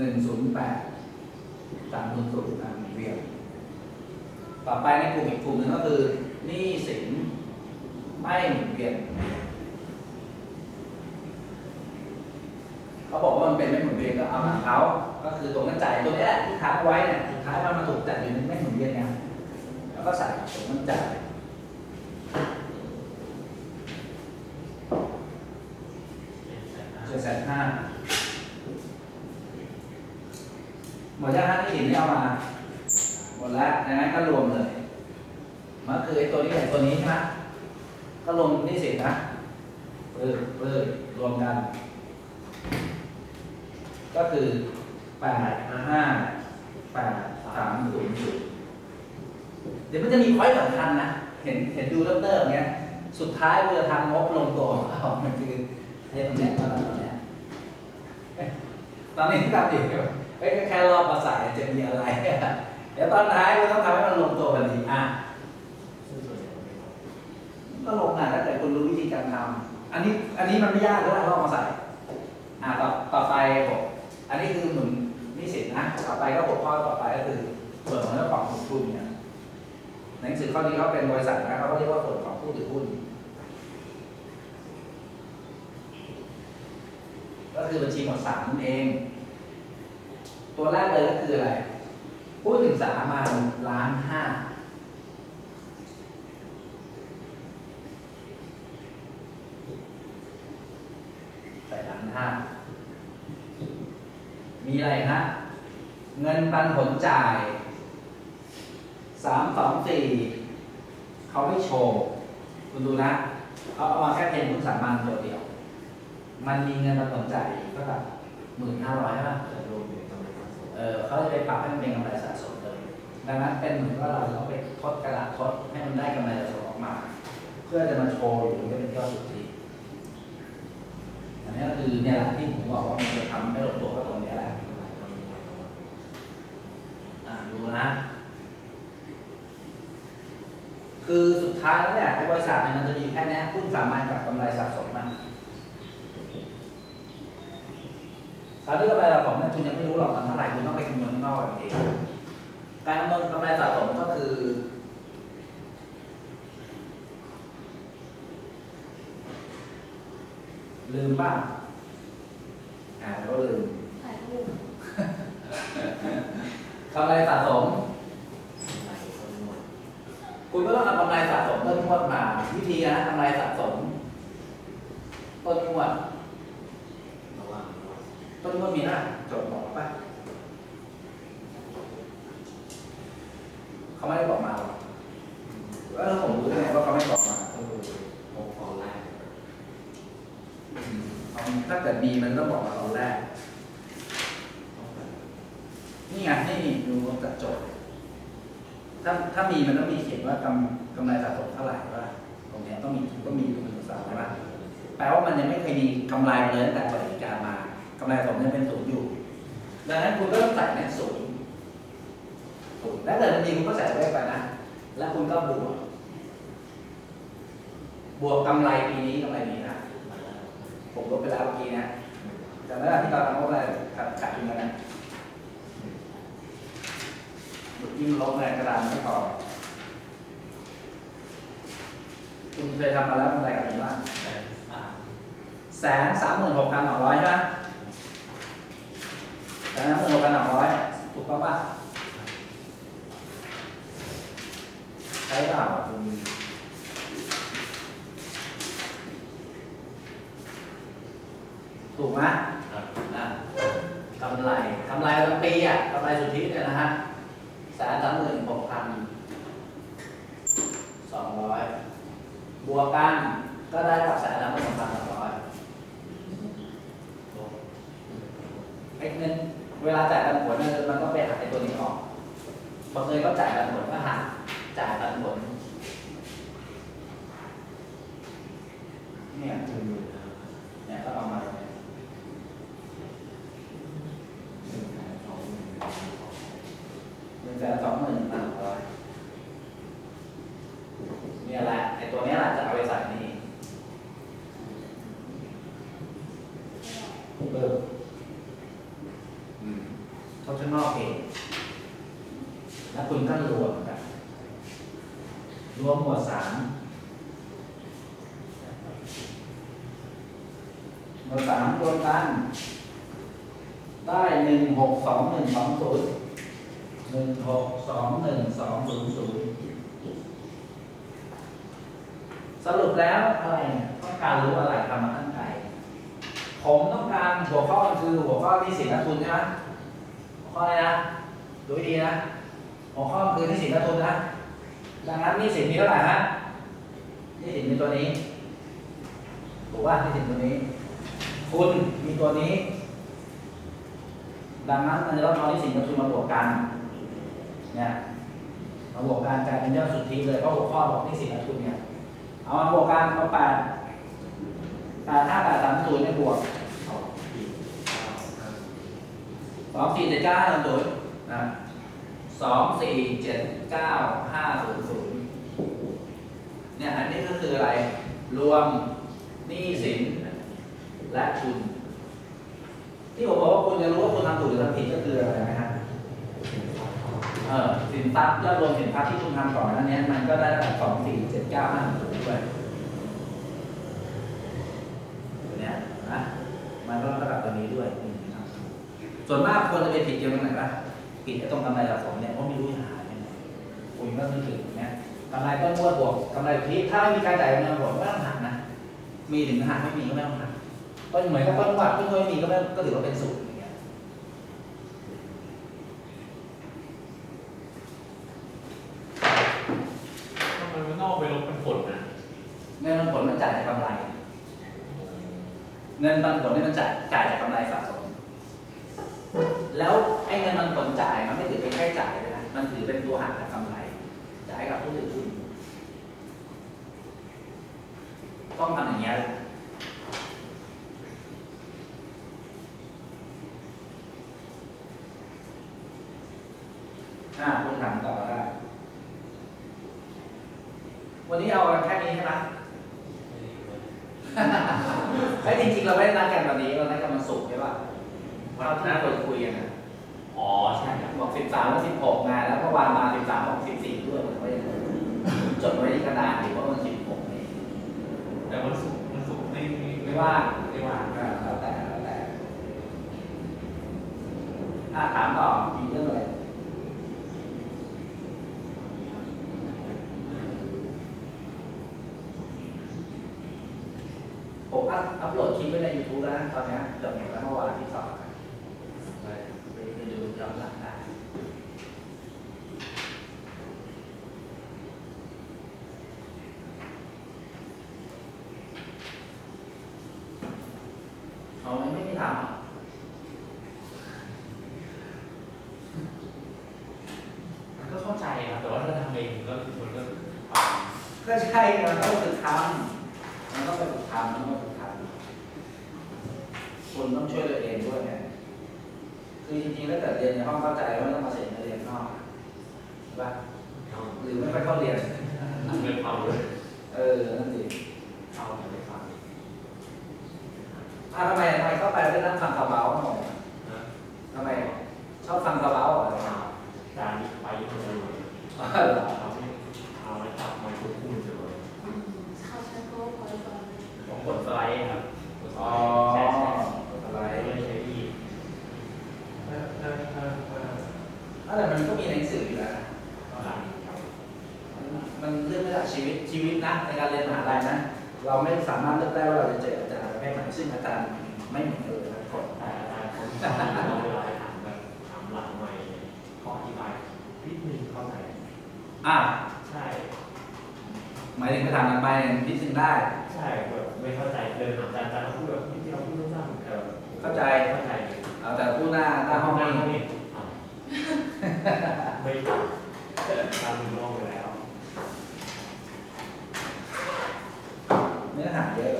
หนึ่งศูนย์แปดสามศูนย์ศูนย์อะหมุนเวียนต่อไปในกลุ่มอีกกลุ่มหนึ่งก็คือหนี้สินไม่หมุนเวียนเขาบอกว่ามันเป็นไม่หมุนเวียนก็เอาหลังเขาก็คือตัวเงินจ่ายตัวนี้แหละที่ค้างไว้เนี่ยสุดท้ายมันมาถูกจัดอยู่ในไม่หมุนเวียนไงแล้วก็ใส่ตัวเงินจ่ายเจ็ดแสนห้าหมดยังฮะที่หินนี่เอามา หมดแล้วดังนั้นก็รวมเลย มันคือไอ้ตัวนี้กับตัวนี้ใช่ไหมก็รวมนี่สินนะเปิดเปิดรวมกัน ก็คือแปดห้าแปดสามศูนย์ศูนย์เดี๋ยวมันจะมีพอยต์สำคัญนะ เห็นเห็นดูเริ่มเริ่มเงี้ย สุดท้ายเราจะทำงบลงตัวของเรามันคือไอ้ตรงเนี้ยตอนนั้นตรงเนี้ยตอนนี้ที่ทำอยู่เอ้ยแค่รอบภาษาจะมีอะไร เดี๋ยวตอนท้ายเราต้องทำให้มันลงตัวกันดีอะ ก็ลงอะถ้าเกิดคุณรู้วิธีการทำอันนี้อันนี้มันไม่ยากเลยเราเอามาใส่อ่าต่อต่อไปผมอันนี้คือเหนุนนี่สินนะต่อไปก็หัวข้อต่อไปก็คือส่วนของเจ้าของผู้ถือหุ้นเนี่ยในหนังสือข้อนี้เขาเป็นบริษัทนะเขาเรียกว่าส่วนของผู้ถือหุ้นก็คือบัญชีหมวดสามนั่นเอง ตัวแรกเลยก็คืออะไรผู้ศึกษามาล้านห้า ใส่ล้านห้า มี อะไรฮะเงินปันผลจ่ายสามสองสี่เขาไม่โชว์ คุณดูนะเอาเอามาแค่เพนคุณสามัญตัวเดียว มันมีเงินปันผลจ่ายอีกก็แบบหมื่นห้าร้อยใช่ไหมเออเขาจะไปปรับให้มันเป็นกำไรสะสมเลย ดังนั้นเป็นเหมือนว่าเราต้องไปทดกระดาษทดให้มันได้กำไรสะสมออกมา เพื่อจะมาโชว์อยู่ว่าเป็นยอดสุทธิอันนี้ก็คือเนี่ยแหละที่ผมบอกว่ามันจะทำให้ลงตัวก็ตรงเนี้ยแหละอ่า ดูนะ คือสุดท้ายแล้วเนี่ยไอ้บริษัทเนี่ยมันจะมีแค่เนี้ยหุ้นสามัญกับกำไรสะสมนะตอนที่กำไรสะสมเนี่ยคุณยังไม่รู้หรอกมันเท่าไหร่คุณต้องไปคำนวณข้างนอกเองการคำนวณกำไรสะสมก็คือลืมบ้างอ่าก็ลืมยรูป กำไรสะสม คุณก็ต้องเอากำไรสะสมต้นงวดมา วิธีนะกำไรสะสม ต้นงวดต้นงวดมีหน้าจดบอกป่ะเขาไม่ได้บอกมาหรอกแล้วผมรู้ได้ไงว่าเขาไม่บอกมาเอาถ้าเกิดมีมันต้องบอกมาตอนแรก นี่ไงนี่ดูกระจกถ้าถ้ามีมันต้องมีเขียนว่ากำกำไรสะสมเท่าไหร่ว่าตรงนี้ต้องมีต้องมีคุณศึกษาใช่ไหมแปลว่ามันยังไม่เคยมีกำไรเลยตั้งแต่เปิดกิจการมากำไรสะสมยังเป็นศูนย์อยู่ ดังนั้นคุณก็ต้องใส่เนี่ยศูนย์ศูนย์แล้วเกิดมันมีคุณก็ใส่เลขไปนะ แล้วคุณก็บวก บวกกำไรปีนี้กำไรปีหนะผมลบไปแล้วเมื่อกี้นะจำได้ไหมที่เราทำว่าอะไรขาดขาดทุนกันนะ ยิ่งลบในกระดานไม่พอคุณเคยทำมาแล้วอะไรกับผมบ้างแสนสามหมื่นหกพันสองร้อยใช่ไหมแสนสามหมื่นหกพันสองร้อยถูกต้องป่ะใช่เปล่าคุณถูกไหม อะกำไรกำไรทั้งปีอะกำไรสุทธิเนี่ยนะฮะแสนสาม หมื่นหกพันสองร้อยบวกกันก็ได้กับแสนสามหมื่นหกพันสองร้อยไอ้เงินเวลาจ่ายปันผลเนี่ยมันก็ไปหักไอ้ตัวนี้ออกบางเคยก็จ่ายปันผลก็หักจ่ายปันผลเนี่ยเนี่ยก็เอามาเลย หนึ่งแสนสองหมื่นสามร้อยเนี่ยแหละไอ้ตัวเนี้ยแหละจะเอาไปใส่นี่ เอออืม functional page แล้วคุณก็รวมกันรวมหมวดสามหมวดสามรวมกัน ได้หนึ่งหกสองหนึ่งสองศูนย์หนึ่งหกสองหนึ่งสองศูนย์ศูนย์สรุปแล้วอะไรเนี่ยต้องการรู้อะไรทำมาตั้งไกล ผมต้องการหัวข้อมันคือหัวข้อที่สินทุนใช่ไหมหัวข้ออะไรนะดูให้ดีนะหัวข้อคือหนี้สินทุนนะดังนั้นนี้สินมีเท่าไหร่ฮะนี้สินมีตัวนี้ถูกป่ะหนี้สินตัวนี้ คุณมีตัวนี้ ดังนั้นมันจะต้องเอาหนี้สินกับทุนมาบวกกันเนี่ยมาบวกกันกลายเป็นยอดสุทธิเลยเพราะหัวข้อบอกหนี้สินทุนเนี่ยเอามาบวกกันเอาแปด ห้าแปดสามศูนย์เนี่บวกสองสี่เจ็ดเก้าห้าศูนย์นะสองสี่เจ็ดเก้าห้าศูนย์ศูนย์เนี่ยอันนี้ก็คืออะไร รวมหนี้สินและทุน ที่ผมบอกว่าคุณจะรู้ว่าคุณทำถูกหรือทำผิดก็คืออะไรนะฮะเออสินทรัพย์ยอดรวมสินทรัพย์ที่คุณทำก่อนนั้นเนี้ยมันก็ได้ระดับสองสี่เจ็ดเก้าห้าศูนย์ด้วยตัวเนี้ยนะ มันก็ระดับตัวนี้ด้วยอืมครับส่วนมากคนจะไปผิดเกี่ยวกับไหนปะผิดไอ้ตรงกำไรสะสมเนี่ยเพราะไม่รู้จะหายังไงคุณก็นึกถึงเนี่ยกำไรต้นงวดบวกกำไรสุทธิถ้าไม่มีการจ่ายเงินบวกไม่ต้องหักนะ มีถึงหักไม่มีก็ไม่ต้องหักก็เหมือนกับต้นงวดต้นงวดไม่มีก็ไม่ก็ถือว่าเป็นศูนย์อย่างเงี้ยทำไมมันนอกไปลบเป็นผลนะเงินปันผลมันจ่ายจากกำไร เงินปันผลนี่มันจ่ายจ่ายจากกำไรสะสม แล้วไอ้เงินปันผลจ่ายมันไม่ถือเป็นค่าใช้จ่ายเลยนะมันถือเป็นตัวหักจากกำไรจ่ายกับผู้ถือหุ้นต้องทำอย่างเงี้อ่าคุณถามต่อได้ วันนี้เอาแค่นี้ใช่ไหม ไอ้ยจริงๆเราไม่ได้นัดกันวันนี้เรานัดกันวันศุกร์ใช่ป่ะเราที่นัดคุยคุยกันนะอ๋อใช่ครับบอกสิบสามและสิบหกงานแล้วเมื่อวานมาสิบสามบอกสิบสี่ด้วยผมก็ยังจดไว้ที่กระดาษอยู่ว่ามันสิบหกนี่แต่วันศุกร์วันศุกร์ไม่ไม่ว่างไม่ว่างอ่าแล้วแต่แล้วแต่อ่าถามต่อมีเรื่องอะไรผม อัพอัพโหลดคลิปไว้ใน YouTube แล้วนะตอนนี้ยเกือบแล้วเมื่อวานที่สอนไปไปดูย้อนหลังได้เขาไม่ไม่ทำก็เข้าใจครับแต่ว่าถ้าทำเองก็มันก็ก็ใช่มันต้องฝึกทำมันต้องไปฝึกทำมันต้องฝึก คุณต้องช่วยตัวเองด้วยไงคือจริงๆแล้วแต่เรียนในห้องเข้าใจว่าต้องมาเสียเงินเรียนนอกใช่ปะหรือไม่ไปเข้าเรียนเงินเผาเลยเออนั่นสิเผาแต่ไม่ฟังอะทำไมทำไมเข้าไปแล้วได้นั่งฟังคาราบาวบ้าง นะ ทำไมชอบฟังคาราบาวเหรอ การไปคนเดียว อ๋อเหรอ เอาไม่เอาไม่ตับไม่คุ้นคุ้นเลย เขาใช้โค้ดไว้ก่อน ผมกดสไลด์ครับกดส อ๋ ไล อ ด์ใช่ใช่ อะไร ไม่ได้ใช้อีกถ้าถ้าถ้าถ้า อะแต่มันก็มีหนังสืออยู่แล้วนะ หลังครับ มันเลือกไม่ได้ชีวิตชีวิตนะ ในการเรียนมหาลัยนะ เราไม่สามารถเลือกได้ว่าเราจะเจออาจารย์ประเภทไหนซึ่งอาจารย์ไม่เหมือนกันเลยนะกฎแต่แต่ผมชอบเวลาไปถามแบบถามหลังใหม่ขออธิบายนิดนึงเข้าใจอะใช่ หมายถึงไปถามกันไปนิดนึงได้ ใช่แบบไม่เข้าใจเดินหาอาจารย์อาจารย์เขาพูดแบบที่เราพูดสั้นๆเออเข้าใจเข้าใจเอาแต่ผู้หน้าหน้าห้องไม่นี้ไม่ไม่ตัดตามนอกไปแล้ว เนื้อหาเยอะ